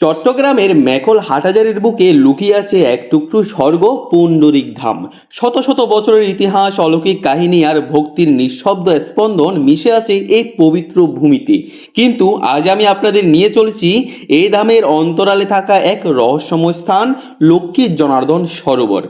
চট্টগ্রামের মেকল হাটাজারের বুকে লুকিয়ে আছে এক টুকরো স্বর্গ, পুণ্ডরিক ধাম। শত শত বছরের ইতিহাস, অলৌকিক কাহিনী আর ভক্তির নিঃশব্দ স্পন্দন মিশে আছে এই পবিত্র ভূমিতে। কিন্তু আজ আমি আপনাদের নিয়ে চলেছি এই ধামের অন্তরালে থাকা এক রহস্যময় স্থান লক্ষ্মীর জনার্দন সরোবর।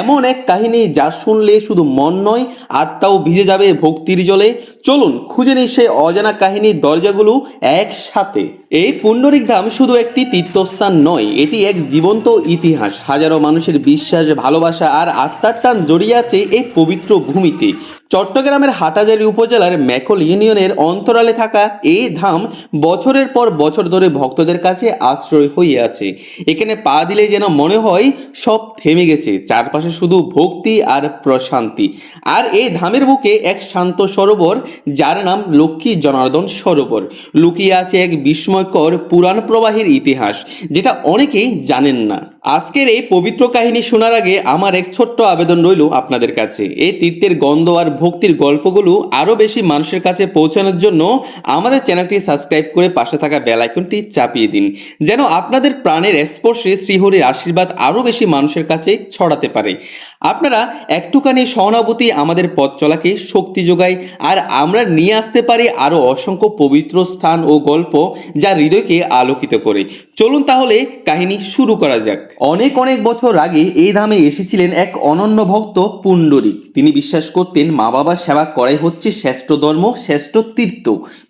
এমন এক কাহিনী যা শুনলে শুধু মন নয়, আত্মাও ভিজে যাবে ভক্তির জলে। চলুন, খুঁজে নিই সেই অজানা কাহিনীর দরজাগুলো একসাথে। এই পুণ্ডরিক ধাম শুধু একটি তীর্থস্থান নয়, এটি এক জীবন্ত ইতিহাস। হাজারো মানুষের বিশ্বাস, ভালোবাসা আর আত্মার টান জড়িয়ে আছে এই পবিত্র ভূমিতে। চট্টগ্রামের হাটাজারি উপজেলার ম্যাকল ইউনিয়নের অন্তরালে থাকা এই ধাম বছরের পর বছর ধরে ভক্তদের কাছে আশ্রয় হয়ে আছে। এখানে পা দিলে যেন মনে হয় সব থেমে গেছে। চারপাশে শুধু ভক্তি আর প্রশান্তি। আর এই ধামের বুকে এক শান্ত সরোবর, যার নাম লক্ষ্মী জনার্দন সরোবর। লুকিয়ে আছে এক বিস্ময়কর পুরাণ প্রবাহের ইতিহাস, যেটা অনেকেই জানেন না। আজকের এই পবিত্র কাহিনী শোনার আগে আমার এক ছোট্ট আবেদন রইল আপনাদের কাছে। এই তীর্থের গন্ধ আর ভক্তির গল্পগুলো আরও বেশি মানুষের কাছে পৌঁছানোর জন্য আমাদের চ্যানেলটি সাবস্ক্রাইব করে পাশে থাকা বেল আইকনটি চাপিয়ে দিন, যেন আপনাদের প্রাণের স্পর্শে শ্রীহরির আশীর্বাদ আরও বেশি মানুষের কাছে ছড়াতে পারে। আপনারা একটুখানি সহানুভূতি আমাদের পথ চলাকে শক্তি যোগায়, আর আমরা নিয়ে আসতে পারি আরও অসংখ্য পবিত্র স্থান ও গল্প যা হৃদয়কে আলোকিত করে। চলুন তাহলে কাহিনী শুরু করা যাক। অনেক অনেক বছর আগে এই ধামে এসেছিলেন এক অনন্য ভক্ত পুণ্ডরিক। তিনি বিশ্বাস করতেন মা বাবার সেবা করাই হচ্ছে শ্রেষ্ঠ ধর্ম, শ্রেষ্ঠ তীর্থ।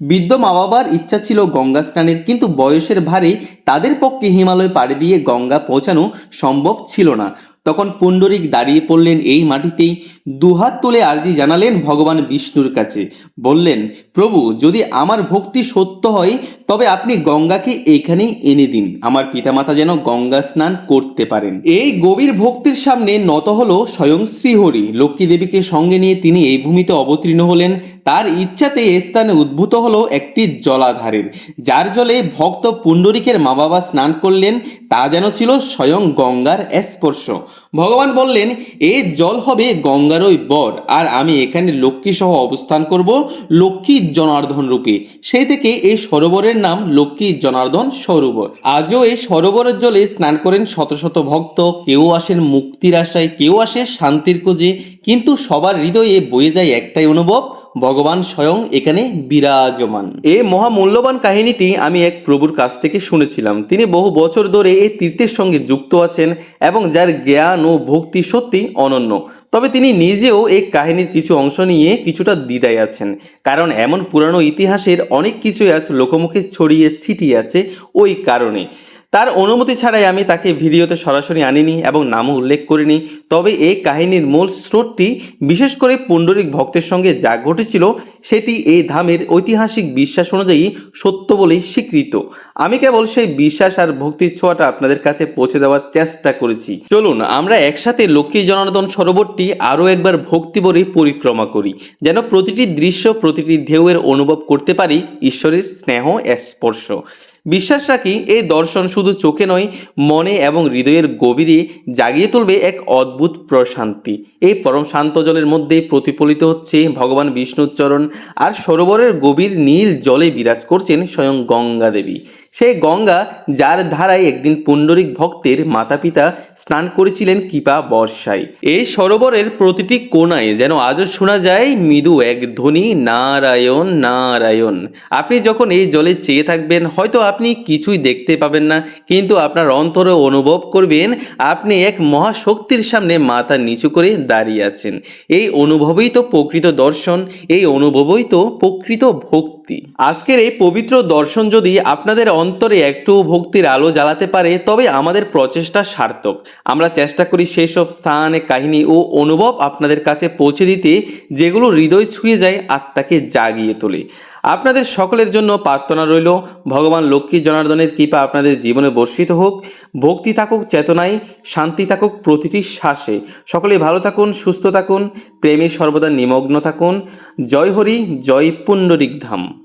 বৃদ্ধ মা বাবার ইচ্ছা ছিল গঙ্গা স্নানের, কিন্তু বয়সের ভারে তাদের পক্ষে হিমালয় পাড়ি দিয়ে গঙ্গা পৌঁছানো সম্ভব ছিল না। তখন পুণ্ডরিক দাঁড়িয়ে পড়লেন এই মাটিতেই। দুহাত তুলে আর্জি জানালেন ভগবান বিষ্ণুর কাছে। বললেন, প্রভু, যদি আমার ভক্তি সত্য হয়, তবে আপনি গঙ্গাকে এইখানেই এনে দিন। আমার পিতামাতা যেন গঙ্গা স্নান করতে পারেন। এই গভীর ভক্তির সামনে নত হল স্বয়ং শ্রীহরি। লক্ষ্মী দেবীকে সঙ্গে নিয়ে তিনি এই ভূমিতে অবতীর্ণ হলেন। তার ইচ্ছাতে এ স্থানে উদ্ভূত হলো একটি জলাধারের। যার জলে ভক্ত পুণ্ডরিকের মা বাবা স্নান করলেন। তা যেন ছিল স্বয়ং গঙ্গার স্পর্শ। ভগবান বললেন এই জল হবে গঙ্গারই বর আর আমি এখানে লক্ষ্মী সহ অবস্থান করব লক্ষ্মী জনার্দন রূপে। সেই থেকে এই সরোবরের নাম লক্ষ্মী জনার্দন সরোবর। আজও এই সরোবরের জলে স্নান করেন শত শত ভক্ত। কেউ আসেন মুক্তির আশায়, কেউ আসে শান্তির খোঁজে, কিন্তু সবার হৃদয়ে বয়ে যায় একটাই অনুভব ভগবান স্বয়ং এখানে বিরাজমান। এই মহামূল্যবান কাহিনীটি আমি এক প্রভুর কাছ থেকে শুনেছিলাম। তিনি বহু বছর ধরে এই তীর্থের সঙ্গে যুক্ত আছেন এবং যার জ্ঞান ও ভক্তি সত্যি অনন্য। তবে তিনি নিজেও এই কাহিনীর কিছু অংশ নিয়ে কিছুটা দ্বিধায় আছেন। কারণ এমন পুরানো ইতিহাসের অনেক কিছুই আজ লোকমুখে ছড়িয়ে ছিটিয়ে আছে ওই কারণে। তার অনুমতি ছাড়াই আমি তাকে ভিডিওতে সরাসরি আনিনি এবং নামও উল্লেখ করিনি। তবে এই কাহিনীর মূল স্রোতটি, বিশেষ করে পুণ্ডরিক ভক্তের সঙ্গে যা ঘটেছিল, সেটি এই ধামের ঐতিহাসিক বিশ্বাস অনুযায়ী সত্য বলেই স্বীকৃত। আমি কেবল সেই বিশ্বাস আর ভক্তির ছোঁয়াটা আপনাদের কাছে পৌঁছে দেওয়ার চেষ্টা করেছি। চলুন, আমরা একসাথে লক্ষ্মী জনার্দন সরোবরটি আরও একবার ভক্তি ভরে পরিক্রমা করি, যেন প্রতিটি দৃশ্য, প্রতিটি ঢেউয়ের অনুভব করতে পারি ঈশ্বরের স্নেহ, স্পর্শ। বিশ্বাস রাখি, এই দর্শন শুধু চোখে নয়, মনে এবং হৃদয়ের গভীরে জাগিয়ে তুলবে এক অদ্ভুত প্রশান্তি। এই পরম শান্ত জলের মধ্যে প্রতিফলিত হচ্ছে ভগবান বিষ্ণুচরণ আর সরোবরের গভীর নীল জলে বিরাজ করছেন স্বয়ং গঙ্গা দেবী সেই গঙ্গা যার ধারায় একদিন পুণ্ডরিক ভক্তের মাতা পিতা স্নান করেছিলেন কৃপা বর্ষায়। এই সরোবরের প্রতিটি কোনায় যেন আজও শোনা যায়, মৃদু এক ধ্বনি, নারায়ণ নারায়ণ। আপনি যখন এই জলে চেয়ে থাকবেন, হয়তো আপনি কিছুই দেখতে পাবেন না, কিন্তু আপনার অন্তরে অনুভব করবেন, আপনি এক মহাশক্তির সামনে মাথা নিচু করে দাঁড়িয়ে আছেন। এই অনুভবই তো প্রকৃত দর্শন, এই অনুভবই তো প্রকৃত ভক্তি আজকের এই পবিত্র দর্শন যদি আপনাদের অন্তরে একটু ভক্তির আলো জ্বালাতে পারে, তবে আমাদের প্রচেষ্টা সার্থক। আমরা চেষ্টা করি সেই সব স্থানে, কাহিনী ও অনুভব আপনাদের কাছে পৌঁছে দিতে, যেগুলো হৃদয় ছুঁয়ে যায় আত্মাকে জাগিয়ে তোলে। আপনাদের সকলের জন্য প্রার্থনা রইল, ভগবান লক্ষ্মী জনার্দনের কৃপা আপনাদের জীবনে বর্ষিত হোক। ভক্তি থাকুক চেতনায়, শান্তি থাকুক প্রতিটি শ্বাসে। সকলে ভালো থাকুন, সুস্থ থাকুন, প্রেমে সর্বদা নিমগ্ন থাকুন। জয় হরি, জয় পুণ্ডরিক ধাম।